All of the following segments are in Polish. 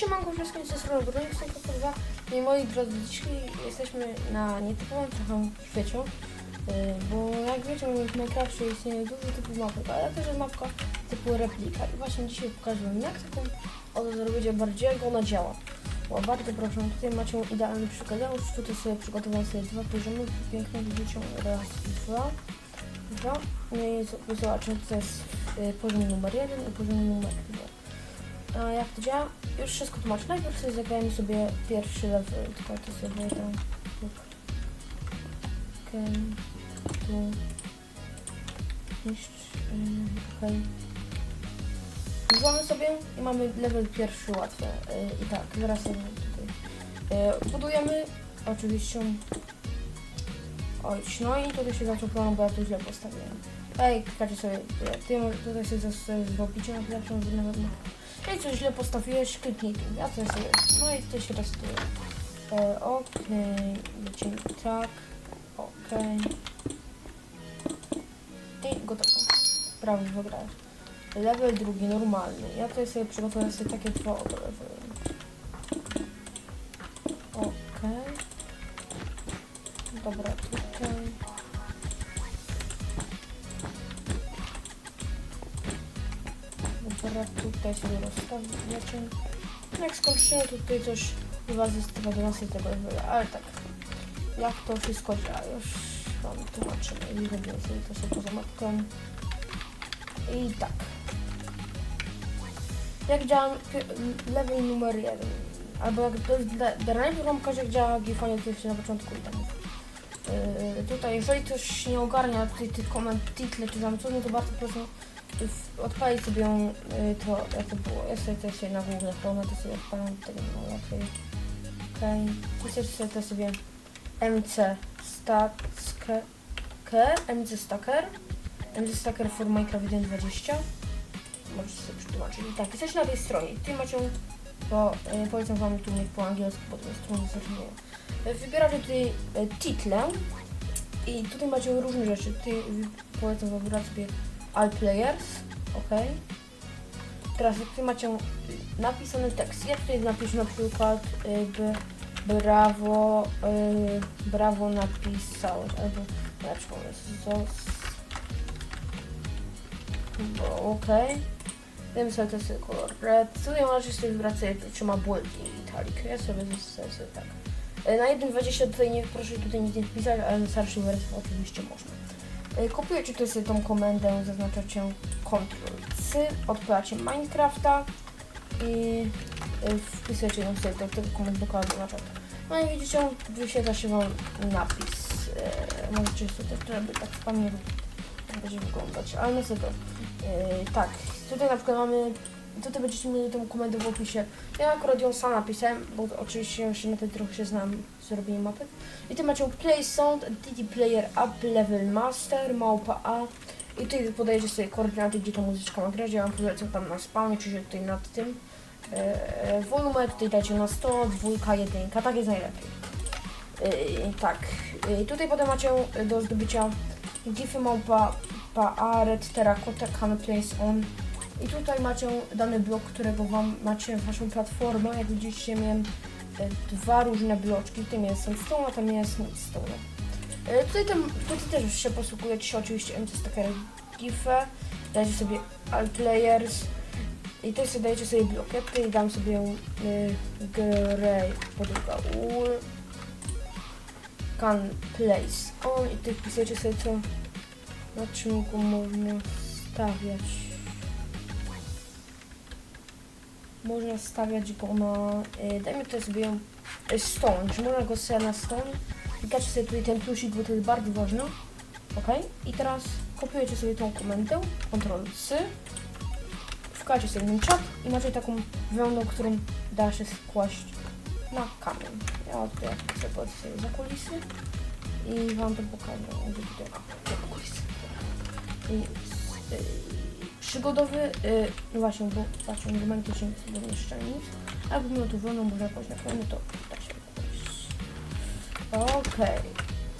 siemanko wszystkim, ze strony są 2 i moi drodzy, dzisiaj jesteśmy na nietypowym trochę świecie, yy, bo jak wiecie, w Minecrafcie istnieje dużo typów mapek, ale też jest mapka typu replika i właśnie dzisiaj pokażę wam jak taką oto zrobicie bardziej, jak ona działa. Bo bardzo proszę, tutaj macie idealny przykład, ja już tutaj sobie przygotowałem sobie dwa poziomy, piękne widzicie, raz dwa, dwa, no i z- zobaczmy, to jest yy, poziom numer jeden i poziom numer dwa. A jak to działa? Już wszystko tłumaczę. Najpierw sobie zagrajmy sobie pierwszy level. Tylko to sobie tam. Tu. Niszcz. Ym, Okej. Sobie i mamy level pierwszy łatwy. Yy, I tak, zaraz sobie tutaj. Yy, budujemy oczywiście. Oj, no i tutaj się zaczął problem, bo ja tu źle postawiłem. Ej, klikacie sobie, tutaj sobie, zrobicie na lepszą, żeby nawet Hej, coś źle postawiłeś, kliknij tu. Ja to sobie. No i to się resetuje. E, Okej, lecimy tak. Okej. I gotowe. Prawie wygrałeś. Level drugi, normalny. Ja tutaj sobie przygotuję sobie takie dwa levely. Okej. Dobra, tutaj. Dobra, tutaj sobie rozstawiacie. Jak skończymy, tutaj coś chyba do nas tego levela, ale tak. Jak to wszystko działa, już Wam tłumaczymy. I sobie to sobie poza mapką. I tak. Jak działa level numer jeden? Albo jak to jest dla- dla najpierw pokażę jak działa Gifonie, to jest na początku i tak. Yy, tutaj, jeżeli ktoś nie ogarnia tych, komend, title czy tam no to bardzo proszę odpalić sobie ją, y, to jak to było. Ja sobie to sobie na główne stronę, to sobie odpalam tego no łatwiej. Okej. Okay. sobie to sobie MC Stacker, MC Stacker, MC Stacker for Minecraft 1.20. Możecie sobie przetłumaczyć. I tak, jesteście na tej stronie. Tutaj macie, bo y, polecam wam tu mieć po angielsku, bo to jest trudno zrozumiałe. Y, Wybieracie tutaj y, title i tutaj macie różne rzeczy. Tutaj polecam wam wybrać sobie All Players, ok. Teraz tutaj macie napisany tekst, ja tutaj napiszę na przykład y, by, brawo, y, brawo napisałeś, albo lepszy pomysł, zos, bo ok. Dajmy sobie ten kolor tutaj możecie sobie wybrać sobie trzyma bold i ja sobie zostawię tak. Y, Na 1.20 tutaj nie, proszę tutaj nic nie wpisać, ale na starszej wersji oczywiście można. Y, Kopiujecie tutaj sobie tą komendę, zaznaczacie Ctrl-C, odpalacie Minecrafta i y, wpisujecie ją sobie do tego komend bloka oznacza to. No i widzicie, wyświetla się Wam napis. Y, Możecie sobie też żeby tak w pamięci będzie wyglądać, ale no co to. Tak, tutaj na przykład mamy, tutaj będziecie mieli tą komendę w opisie. Ja akurat ją sama napisałem, bo oczywiście się na tej trochę się znam z robieniem mapy. I tu macie Play Sound, DD Player Up, Level Master, Małpa A. I tutaj podajecie sobie koordynaty, gdzie ta muzyczka ma grać. Ja wam polecam tam na spawnie, czyli tutaj nad tym. E, wolumę tutaj dajcie na 100, dwójka, jedynka, tak jest najlepiej. E, tak, e, tutaj potem macie do zdobycia gify małpa pa, a, red, terracotta, can place on. I tutaj macie dany blok, którego wam macie waszą platformę. Jak widzicie, miałem e, dwa różne bloczki. Tym jest sandstone, a tam jest sandstone. E, Tutaj, tam, tutaj też się posługujecie się oczywiście MC Stacker Gifę. Dajecie sobie Alt Layers. I tutaj sobie dajecie sobie blok. Ja tutaj dam sobie y, Grey podróga Wool. Can place on i tutaj wpisujecie sobie co na czym go można stawiać. Można stawiać go na, y, dajmy tutaj sobie ją y, stone, że można go sobie na stone. Klikacie sobie tutaj ten plusik, bo to jest bardzo ważne. Ok, i teraz kopiujecie sobie tą komendę, Ctrl C, wkacie sobie ten czat i macie taką wełnę, którą da się skłaść na kamień. Ja tutaj sobie sobie za kulisy i wam to pokażę, gdzie tutaj, a, te kulisy. I y, przygodowy, y, no właśnie, bo patrzę, nie mamy tu się nie jeszcze nic, a jakbym miał tu wolną, można pójść na koniec, to da się pójść. Okej.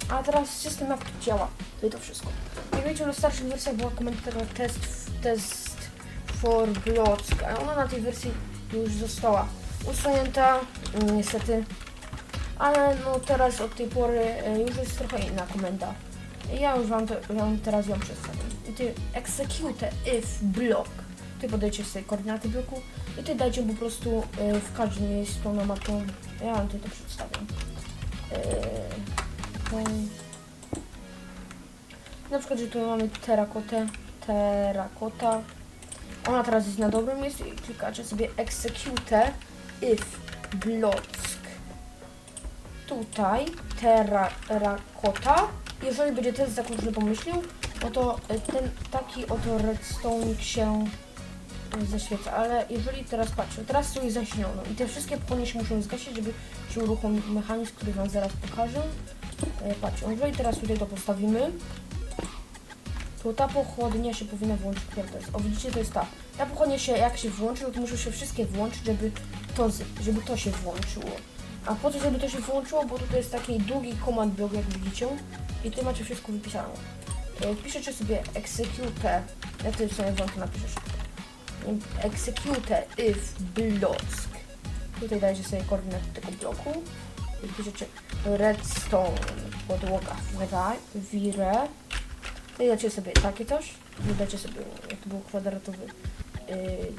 A teraz system jak to działa. To to wszystko. Jak wiecie, na starszych wersjach była komentarza test, test for Block, a ona na tej wersji już została usunięta, niestety. Ale no teraz od tej pory e, już jest trochę inna komenda. Ja już wam, to, wam teraz ją przedstawię. I ty execute if block. Ty podajcie sobie koordynaty bloku i ty dajcie po prostu e, w każdym miejscu na mapę. Ja wam tutaj to przedstawię. E, okej. Na przykład, że tu mamy terakotę, terakota. Ona teraz jest na dobrym miejscu i klikacie sobie execute if block. Tutaj terakota. Jeżeli będzie test zakończony pomyślił, no to e, ten taki oto redstone się e, zaświeca, ale jeżeli teraz patrzę, teraz tu jest zaśniono i te wszystkie pochodnie się muszą zgasić, żeby się uruchomił mechanizm, który wam zaraz pokażę. E, Patrzcie, jeżeli teraz tutaj to postawimy, to ta pochodnia się powinna włączyć. O, widzicie, to jest ta. Ta pochodnia się, jak się włączy, no to muszą się wszystkie włączyć, żeby to, żeby to się włączyło. A po co, to się włączyło? Bo tutaj jest taki długi command block, jak widzicie. I tu macie wszystko wypisane. E, Piszecie sobie execute, ja tutaj sobie wam to napiszę szybko. Execute if block. Tutaj dajecie sobie koordynaty tego bloku. I piszecie redstone, podłoga, wirę. I dacie sobie takie coś. I dacie sobie, jak to był kwadratowy yy,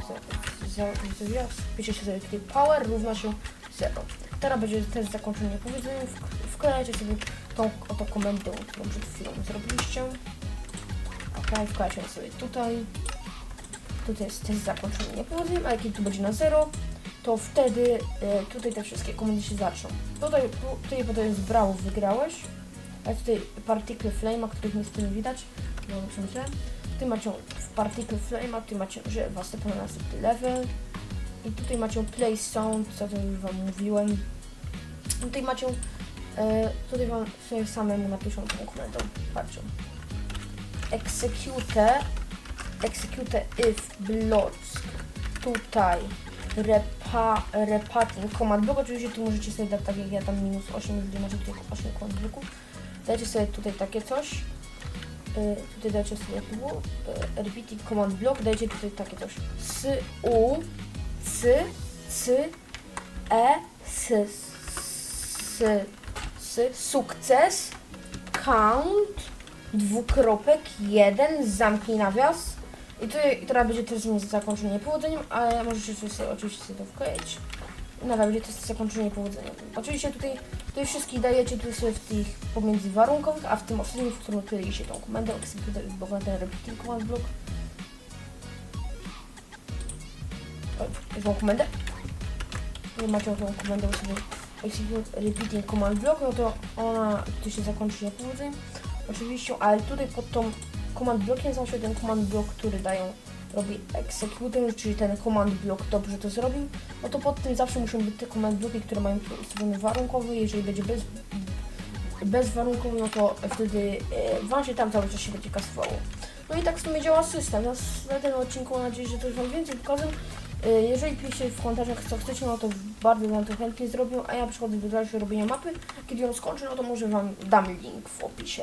za- za- zawias. Piszecie sobie tutaj power równa się 0. Teraz będzie test zakończony powiedzeniem. Wk- Wklejacie sobie tą oto komendę, którą przed chwilą zrobiliście. Ok, wklejacie sobie tutaj. Tutaj jest test zakończony niepowodzeniem, a jak tu będzie na 0, to wtedy e, tutaj te wszystkie komendy się zaczną. Tutaj, tu- tutaj potem jest brawo, wygrałeś. A tutaj particle flame'a, których niestety nie widać, no przemyślę. Ty macie w particle flame'a, tutaj macie, że was na następny level. I tutaj macie play sound, co to już wam mówiłem. Tutaj macie, e, tutaj wam sobie samemu napiszą tą komendą. Patrzcie. Execute, execute if blocks. Tutaj repa, repating command block. Oczywiście tu możecie sobie dać tak jak ja tam minus 8, jeżeli macie tutaj 8 command blocków. Dajcie sobie tutaj takie coś. Y, tutaj dajcie sobie było. Y, command block. Dajcie tutaj takie coś. S, U, C, C, E, S, S, S, sukces, count, dwukropek, jeden, zamknij nawias. I tutaj teraz będzie też zakończenie powodzeniem, ale możecie sobie oczywiście sobie to wkleić. Nadal będzie test zakończenie powodzeniem. Oczywiście tutaj, tutaj wszystkich dajecie tutaj sobie w tych pomiędzy warunkowych, a w tym ostatnim, w którym odkryliście tą komendę, execute is ten repeating command block. Tą komendę. Nie macie tą komendę u sobie execute repeating command block, no to ona tu się zakończy niepowodzeniem. Oczywiście, ale tutaj pod tą command blockiem zawsze ten command block, który dają robi execute, czyli ten command block dobrze to zrobił, no to pod tym zawsze muszą być te command blocki, które mają ustawiony warunkowy, jeżeli będzie bez, bezwarunkowy, no to wtedy e, wam się tam cały czas się będzie kasowało. No i tak w sumie działa system. Na, na odcinku mam nadzieję, że coś wam więcej pokażę. E, Jeżeli piszecie w komentarzach co chcecie, no to bardzo wam to chętnie zrobię, a ja przechodzę do dalszego robienia mapy. Kiedy ją skończę, no to może wam dam link w opisie.